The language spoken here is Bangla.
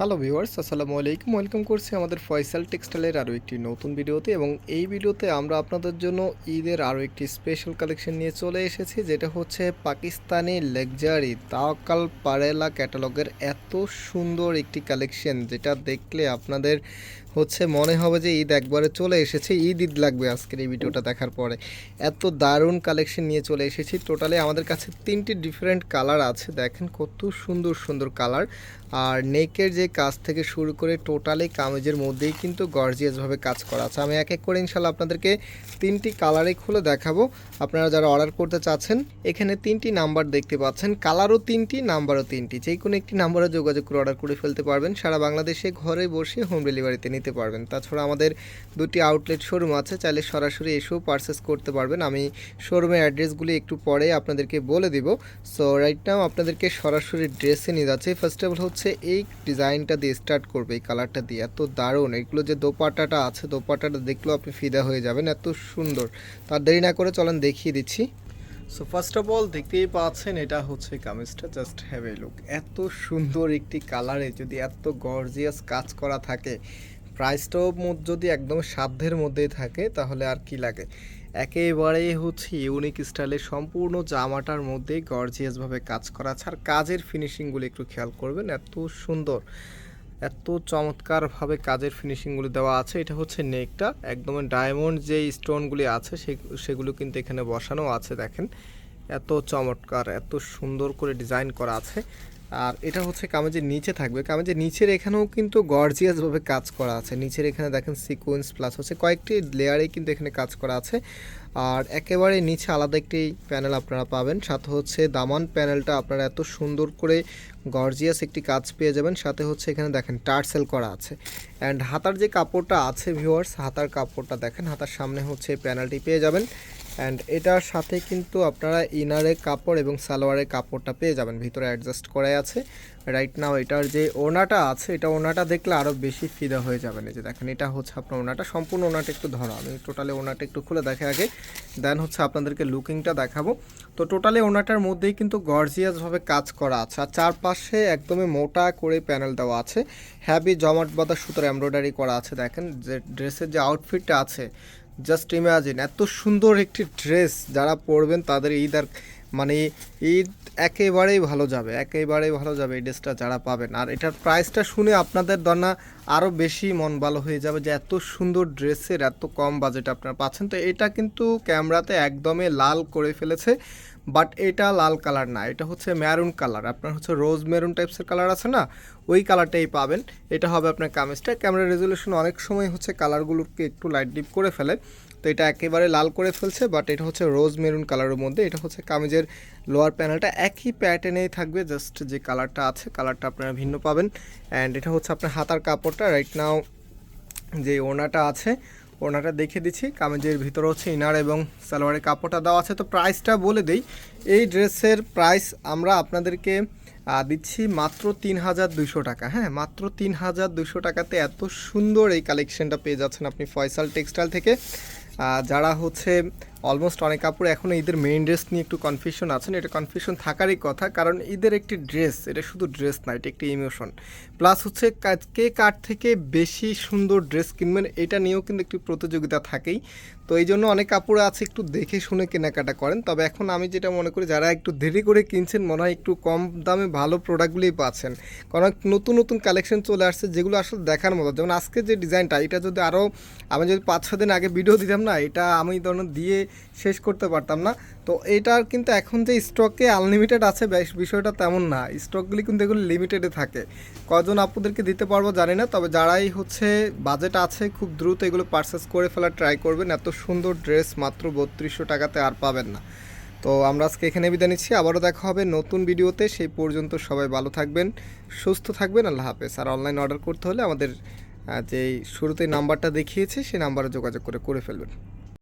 হ্যালো ভিউয়ার্স আসসালামু আলাইকুম। ওয়েলকাম করছি আমাদের ফয়সাল টেক্সটাইলের আরও একটি নতুন ভিডিওতে এবং এই ভিডিওতে আমরা আপনাদের জন্য ঈদের আরও একটি স্পেশাল কালেকশন নিয়ে চলে এসেছি, যেটা হচ্ছে পাকিস্তানি লেকজারি তাওয়াক্কাল পারেলা ক্যাটালগের এত সুন্দর একটি কালেকশন যেটা দেখলে আপনাদের হচ্ছে মনে হবে যে ঈদ একবারে চলে এসেছে, ঈদ ঈদ লাগবে আজকের এই ভিডিওটা দেখার পরে। এত দারুণ কালেকশন নিয়ে চলে এসেছি। টোটালি আমাদের কাছে তিনটি ডিফারেন্ট কালার আছে। দেখেন কত সুন্দর সুন্দর কালার আর নেকের যে কাজ থেকে শুরু করে টোটালি কামেজের মধ্যেই কিন্তু গর্জিয়াসভাবে কাজ করা আছে। আমি এক এক করে ইনশাল্লাহ আপনাদেরকে তিনটি কালারে খুলে দেখাবো। আপনারা যারা অর্ডার করতে চাচ্ছেন, এখানে তিনটি নাম্বার দেখতে পাচ্ছেন। কালারও তিনটি নাম্বারও তিনটি। যে কোনো একটি নাম্বারে যোগাযোগ করে অর্ডার করে ফেলতে পারবেন। সারা বাংলাদেশে ঘরে বসে হোম ডেলিভারিতে নিতে পারবেন। তাছাড়া আমাদের দুটি আউটলেট শোরুম আছে, চাইলে সরাসরি এসেও পারচেস করতে পারবেন। আমি শোরুমের অ্যাড্রেসগুলি একটু পরে আপনাদেরকে বলে দিব। সো রাইট নাও আপনাদেরকে সরাসরি ড্রেসে নিয়ে যাচ্ছে। ফার্স্ট অফ অল হচ্ছে এই ডিজাইনটা দিয়ে স্টার্ট করবে, এই কালারটা দিয়ে। এত দারুণ। এগুলো যে দোপাট্টাটা আছে, দোপাট্টাটা দেখলেও আপনি ফিদা হয়ে যাবেন। এত সুন্দর। তার দেরি না করে চলেন দেখিয়ে দিচ্ছি। সো ফার্স্ট অফ অল দেখতেই পাচ্ছেন এটা হচ্ছে কামিজটা। জাস্ট হ্যাভ এ লুক এত সুন্দর একটি কালারে যদি এত গর্জিয়াস কাজ করা থাকে প্রাইসটাও যদি একদম সাধ্যের মধ্যেই থাকে, তাহলে আর কি লাগে? একেবারে হচ্ছে ইউনিক স্টাইলের সম্পূর্ণ জামাটার মধ্যে গর্জিয়াসভাবে কাজ করা আছে। আর কাজের ফিনিশিংগুলো একটু খেয়াল করবেন, এত সুন্দর, এত চমৎকারভাবে কাজের ফিনিশিংগুলো দেওয়া আছে। এটা হচ্ছে নেকটা একদম ডায়মন্ড যে স্টোনগুলি আছে, সে- সেগুলো কিন্তু এখানে বসানো আছে, দেখেন। এত চমৎকার, এত সুন্দর করে ডিজাইন করা আছে। আর এটা হচ্ছে কামেজের নিচে থাকবে। কামেজের নিচের এখানেও কিন্তু গর্জিয়াসভাবে কাজ করা আছে। নিচের এখানে দেখেন সিকোয়েন্স প্লাস হচ্ছে কয়েকটি লেয়ারে কিন্তু এখানে কাজ করা আছে। আর একেবারে নিচে আলাদা একটি প্যানেল আপনারা পাবেন। সাথে হচ্ছে দামান প্যানেলটা আপনারা এত সুন্দর করে গর্জিয়াস একটি কাজ পেয়ে যাবেন। সাথে হচ্ছে এখানে দেখেন টার্সেল করা আছে। অ্যান্ড হাতার যে কাপড়টা আছে ভিউয়ার্স হাতার কাপড়টা দেখেন, হাতার সামনে হচ্ছে প্যানেলটি পেয়ে যাবেন। অ্যান্ড এটার সাথে কিন্তু আপনারা ইনারের কাপড় এবং সালোয়ারের কাপড়টা পেয়ে যাবেন। ভিতরে অ্যাডজাস্ট করা আছে। রাইট নাও এটার যে ওনাটা আছে, এটা ওনাটা দেখলে আরও বেশি ফিদা হয়ে যাবেন এই যে দেখেন, এটা হচ্ছে আপনার ওনাটা। সম্পূর্ণ ওনাটা একটু ধরো। আমি টোটালি ওনাটা একটু খুলে দেখে আগে। দেন হচ্ছে আপনাদেরকে লুকিংটা দেখাবো। তো টোটালি ওনাটার মধ্যেই কিন্তু গর্জিয়াসভাবে কাজ করা আছে। আর চারপাশে একদমই মোটা করে প্যানেল দেওয়া আছে। হ্যাভি জমাট বাঁধা সুতোর এমব্রয়ডারি করা আছে। দেখেন, যে ড্রেসের যে আউটফিটটা আছে জাস্ট ইমাজিন, এত সুন্দর একটি ড্রেস যারা পরবেন তাদের ঈদ আর মানে ঈদ একেবারেই ভালো যাবে, একেবারেই ভালো যাবে এই ড্রেসটা যারা পাবেন। আর এটার প্রাইসটা শুনে আপনাদের দনা আরও বেশি মন ভালো হয়ে যাবে যে এত সুন্দর ড্রেসের, এত কম বাজেট আপনারা পাচ্ছেন। তো এটা কিন্তু ক্যামেরাতে একদমই লাল করে ফেলেছে। বাট এটা লাল কালার না, এটা হচ্ছে ম্যারুন কালার। আপনার হচ্ছে রোজ মেরুন টাইপসের কালার আছে না, ওই কালারটাই পাবেন। এটা হবে আপনার কামিজটা। ক্যামেরা রেজলিউশন অনেক সময় হচ্ছে কালারগুলোকে একটু লাইট ডিপ করে ফেলে। তো এটা একেবারে লাল করে ফেলছে বাট এটা হচ্ছে রোজ মেরুন কালারের মধ্যে। এটা হচ্ছে কামিজের লোয়ার প্যানেলটা একই প্যাটার্নেই থাকবে জাস্ট যে কালারটা আছে কালারটা আপনারা ভিন্ন পাবেন। অ্যান্ড এটা হচ্ছে আপনার হাতার কাপড়টা। রাইট নাও যে ওনাটা আছে ওনাটা দেখে দিচ্ছি। কামেজের ভিতরে হচ্ছে ইনার এবং সালোয়ারের কাপড়টা দেওয়া আছে। তো প্রাইসটা বলে দিই, এই ড্রেসের প্রাইস আমরা আপনাদেরকে দিচ্ছি মাত্র তিন হাজার দুশো টাকা। হ্যাঁ মাত্র তিন হাজার দুশো টাকাতে এত সুন্দর এই কালেকশনটা পেয়ে যাচ্ছেন আপনি ফয়সাল টেক্সটাইল থেকে। যারা হচ্ছে অলমোস্ট অনেক কাপড় এখনও ঈদের মেইন ড্রেস নিয়ে একটু কনফিউশন আছেন। এটা কনফিউশন থাকারই কথা, কারণ ঈদের একটি ড্রেস এটা শুধু ড্রেস না, এটা একটি ইমোশন প্লাস হচ্ছে কা- কে কার থেকে বেশি সুন্দর ড্রেস কিনবেন, এটা নিয়েও কিন্তু একটি প্রতিযোগিতা থাকেই। তো এই জন্য অনেক কাপড় আছে একটু দেখে শুনে কেনাকাটা করেন। তবে এখন আমি যেটা মনে করি, যারা একটু দেরি করে কিনছেন, মনে হয় একটু কম দামে ভালো প্রোডাক্টগুলোই পাচ্ছেন। কারণ নতুন নতুন কালেকশন চলে আসছে যেগুলো আসলে দেখার মতো। যেমন আজকে যে ডিজাইনটা, এটা যদি আরও আমি যদি পাঁচ ছ দিন আগে ভিডিও দিতাম না, এটা আমি ধরুন দিয়ে শেষ করতে পারতাম না। তো এটার কিন্তু এখন যে স্টকে আনলিমিটেড আছে বিষয়টা তেমন না। স্টকগুলি কিন্তু এগুলো লিমিটেডে থাকে। কজন আপুদেরকে দিতে পারব জানি না, তবে যারাই হচ্ছে বাজেট আছে, খুব দ্রুত এগুলো পারচেস করে ফেলার ট্রাই করবেন। এত সুন্দর ড্রেস মাত্র বত্রিশশো টাকাতে আর পাবেন না। তো আমরা আজকে এখানে বিদায় নিচ্ছি। আবারও দেখা হবে নতুন ভিডিওতে। সেই পর্যন্ত সবাই ভালো থাকবেন, সুস্থ থাকবেন। আল্লাহ হাফেজ। আর অনলাইন অর্ডার করতে হলে আমাদের যে শুরুতে নাম্বারটা দেখিয়েছি, সেই নাম্বারে যোগাযোগ করে করে ফেলবেন।